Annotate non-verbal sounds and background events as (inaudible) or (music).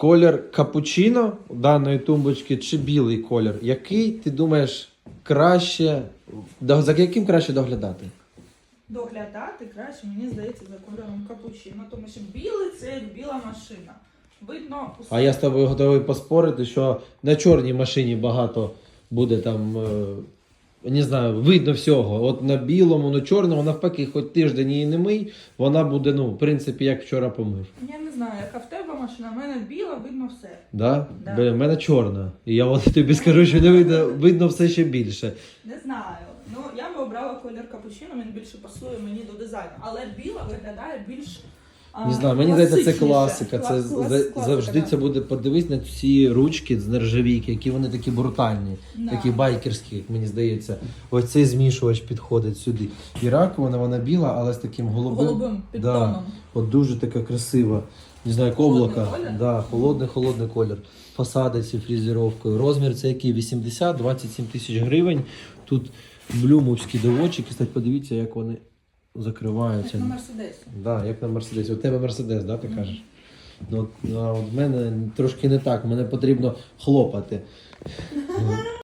Колір капучино даної тумбочки чи білий колір? Який ти думаєш краще, за яким краще доглядати? Доглядати краще, мені здається, за кольором капучино, тому що білий це як біла машина. Видно усе. А я з тобою готовий поспорити, що на чорній машині багато буде там. Не знаю, видно всього. От на білому, на чорному, навпаки, хоч тиждень її не мий, вона буде, ну, в принципі, як вчора помив. Я не знаю, яка в тебе машина, в мене біла, видно все. Да? Да. Бля, в мене чорна. І я от тобі скажу, що не видно, видно все ще більше. Не знаю. Ну я би обрала колір капучино, він більше пасує мені до дизайну. Але біла виглядає більш. Не знаю, мені здається, це класика. Це Клас- клас- завжди це буде подивись на ці ручки з нержавійки, які вони такі брутальні, Да. такі байкерські, як мені здається. Ось цей змішувач підходить сюди. І раковина, вона біла, але з таким голубим. голубим Да. От дуже така красива. Не знаю, як облака. колір? Да, холодний, холодний колір. Фасади ці фрезеровкою. Розмір це який? 80-27 тисяч гривень. Тут блюмовські доводчики. Кстати, подивіться, як вони закриваються. Як на Мерседесі. Да, як на Мерседесі. У тебе Мерседес, да, ти кажеш? Ну, от, а от в мене трошки не так, мене потрібно хлопати. (laughs)